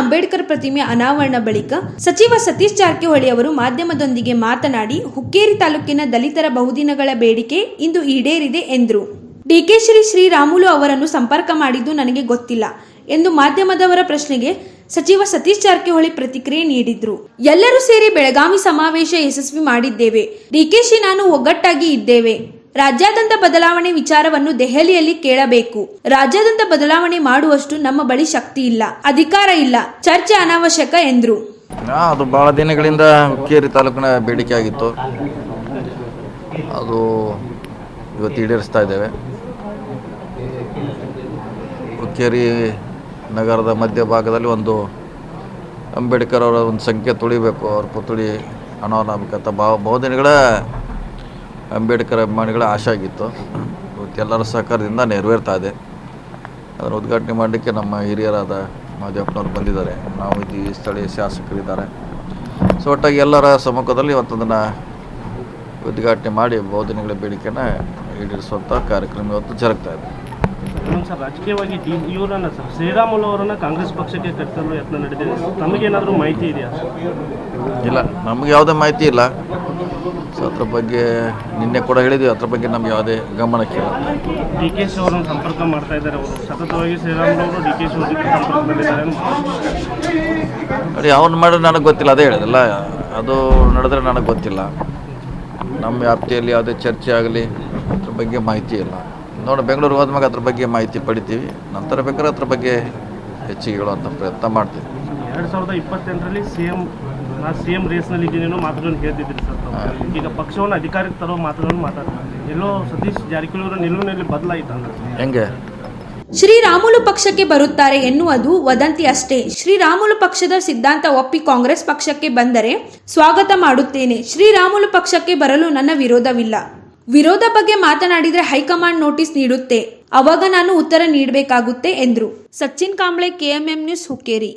ಅಂಬೇಡ್ಕರ್ ಪ್ರತಿಮೆ ಅನಾವರಣ ಬಳಿಕ ಸಚಿವ ಸತೀಶ್ ಜಾರಕಿಹೊಳಿ ಅವರು ಮಾಧ್ಯಮದೊಂದಿಗೆ ಮಾತನಾಡಿ, ಹುಕ್ಕೇರಿ ತಾಲೂಕಿನ ದಲಿತರ ಬಹುದಿನಗಳ ಬೇಡಿಕೆ ಇಂದು ಈಡೇರಿದೆ ಎಂದರು. ಡಿಕೆ ಶ್ರೀ ಶ್ರೀರಾಮುಲು ಅವರನ್ನು ಸಂಪರ್ಕ ಮಾಡಿದ್ದು ನನಗೆ ಗೊತ್ತಿಲ್ಲ ಎಂದು ಮಾಧ್ಯಮದವರ ಪ್ರಶ್ನೆಗೆ ಸಚಿವ ಸತೀಶ್ ಜಾರಕಿಹೊಳಿ ಪ್ರತಿಕ್ರಿಯೆ ನೀಡಿದ್ರು. ಎಲ್ಲರೂ ಸೇರಿ ಬೆಳಗಾವಿ ಸಮಾವೇಶ ಯಶಸ್ವಿ ಮಾಡಿದ್ದೇವೆ. ಡಿಕೆಶಿ ನಾನು ಒಗ್ಗಟ್ಟಾಗಿ ಇದ್ದೇವೆ. ರಾಜ್ಯಾದ್ಯಂತ ಬದಲಾವಣೆ ವಿಚಾರವನ್ನು ದೆಹಲಿಯಲ್ಲಿ ಕೇಳಬೇಕು. ರಾಜ್ಯಾದ್ಯಂತ ಬದಲಾವಣೆ ಮಾಡುವಷ್ಟು ನಮ್ಮ ಬಳಿ ಶಕ್ತಿ ಇಲ್ಲ. ಅಧಿಕಾರ ಇಲ್ಲ. ಚರ್ಚೆ ಅನಾವಶ್ಯಕ ಎಂದ್ರು. ಅದು ಬಹಳ ದಿನಗಳಿಂದ ಹುಕ್ಕೇರಿ ತಾಲೂಕಿನ ಬೇಡಿಕೆ ಆಗಿತ್ತು. ಅದು ಇವತ್ತು ಈಡೇರಿಸ್ತಾ ಇದ್ದೇವೆ. ಹುಕ್ಕೇರಿ ನಗರದ ಮಧ್ಯಭಾಗದಲ್ಲಿ ಒಂದು ಅಂಬೇಡ್ಕರ್ ಅವರ ಒಂದು ಸಂಖ್ಯೆ ತುಳಿಬೇಕು. ಅವ್ರ ಪುತ್ಳಿ ಅಂತ ಭಾವ ಬಹುದಿನಗಳ ಅಂಬೇಡ್ಕರ್ ಅಭಿಮಾನಿಗಳ ಆಶೆ ಆಗಿತ್ತು. ಇವತ್ತು ಎಲ್ಲರ ಸಹಕಾರದಿಂದ ನೆರವೇರ್ತಾ ಇದೆ. ಅದನ್ನು ಉದ್ಘಾಟನೆ ಮಾಡಲಿಕ್ಕೆ ನಮ್ಮ ಹಿರಿಯರಾದ ಮಾದೇವಪ್ಪನವ್ರು ಬಂದಿದ್ದಾರೆ. ನಾವು ಈ ಸ್ಥಳೀಯ ಶಾಸಕರಿದ್ದಾರೆ. ಸೊ ಒಟ್ಟಾಗಿ ಎಲ್ಲರ ಸಮ್ಮುಖದಲ್ಲಿ ಇವತ್ತು ಅದನ್ನು ಉದ್ಘಾಟನೆ ಮಾಡಿ ಬೋಧನೆಗಳ ಬೇಡಿಕೆನ ಈಡೇರಿಸುವಂಥ ಕಾರ್ಯಕ್ರಮ ಇವತ್ತು ಜರುಗ್ತಾ ಇದೆ. ಸರ್ ರಾಜಕೀಯವಾಗಿ ಇವರನ್ನ ಶ್ರೀರಾಮುಲು ಅವರನ್ನ ಕಾಂಗ್ರೆಸ್ ಪಕ್ಷಕ್ಕೆ ಕಟ್ಟಲು ಯತ್ನ ನಡೆದಿದೆ. ತಮಗೇನಾದರೂ ಮಾಹಿತಿ ಇದೆಯಾ ಇಲ್ಲ ನಮಗೆ ಯಾವುದೇ ಮಾಹಿತಿ ಇಲ್ಲ. ಸೊ ಅದ್ರ ಬಗ್ಗೆ ನಿನ್ನೆ ಕೂಡ ಹೇಳಿದ್ವಿ. ಅದ್ರ ಬಗ್ಗೆ ನಮ್ಗೆ ಯಾವುದೇ ಗಮನಕ್ಕಿಲ್ಲ ಡಿ ಕೆ ಶಿ ಅವರನ್ನು ಸಂಪರ್ಕ ಮಾಡ್ತಾ ಇದ್ದಾರೆ ಅವರು. ಸತತವಾಗಿ ಶ್ರೀರಾಮುಲು ಡಿ ಕೆ ಶಿ ಸಂಪರ್ಕದಲ್ಲಿದ್ದಾರೆ ನೋಡಿ ಅವನು ಮಾಡಿದ್ರೆ ನನಗೆ ಗೊತ್ತಿಲ್ಲ. ಅದೇ ಹೇಳಿದಲ್ಲ ಅದು ನಡೆದ್ರೆ ನನಗೆ ಗೊತ್ತಿಲ್ಲ. ನಮ್ಮ ವ್ಯಾಪ್ತಿಯಲ್ಲಿ ಯಾವುದೇ ಚರ್ಚೆ ಆಗಲಿ ಅದ್ರ ಬಗ್ಗೆ ಮಾಹಿತಿ ಇಲ್ಲ. ನೋಡಿ ಬೆಂಗಳೂರು ಹೋದ್ಮೇಲೆ ಅದ್ರ ಬಗ್ಗೆ ಮಾಹಿತಿ ಪಡಿತೀವಿ. ನಂತರ ಬೇಕಾದ್ರೆ ಅದ್ರ ಬಗ್ಗೆ ಹೆಚ್ಚಿಗೆ ಹೇಳುವಂಥ ಪ್ರಯತ್ನ ಮಾಡ್ತೀವಿ. ಎರಡು ಸಾವಿರದ ಇಪ್ಪತ್ತೆಂಟರಲ್ಲಿ ಸಿ ಎಂ ನಾ ಸಿ ಎಂ ರೇಸ್ನಲ್ಲಿ ಇದ್ದೀನೇನೋ ಮಾತುಗಳನ್ನು ಹೇಳ್ತಿದ್ದೀರಿ ಸರ್ ಈಗ ಪಕ್ಷವನ್ನು ಅಧಿಕಾರಕ್ಕೆ ತರೋ ಮಾತುಗಳನ್ನು ಮಾತಾಡ್ತಾರೆ ಎಲ್ಲೋ ಸತೀಶ್ ಜಾರಕಿಹೊಳಿ ನಿಲುವಿನಲ್ಲಿ ಬದಲಾಯಿತು ಅಂದ್ರೆ. ಹೆಂಗೆ? ಶ್ರೀರಾಮುಲು ಪಕ್ಷಕ್ಕೆ ಬರುತ್ತಾರೆ ಎನ್ನುವುದು ವದಂತಿ ಅಷ್ಟೇ. ಶ್ರೀರಾಮುಲು ಪಕ್ಷದ ಸಿದ್ಧಾಂತ ಒಪ್ಪಿ ಕಾಂಗ್ರೆಸ್ ಪಕ್ಷಕ್ಕೆ ಬಂದರೆ ಸ್ವಾಗತ ಮಾಡುತ್ತೇನೆ. ಶ್ರೀರಾಮುಲು ಪಕ್ಷಕ್ಕೆ ಬರಲು ನನ್ನ ವಿರೋಧವಿಲ್ಲ. ವಿರೋಧ ಬಗ್ಗೆ ಮಾತನಾಡಿದರೆ ಹೈಕಮಾಂಡ್ ನೋಟಿಸ್ ನೀಡುತ್ತೆ. ಅವಾಗ ನಾನು ಉತ್ತರ ನೀಡಬೇಕಾಗುತ್ತೆ ಎಂದ್ರು. Sachin Kamble KMM news Hukkeri.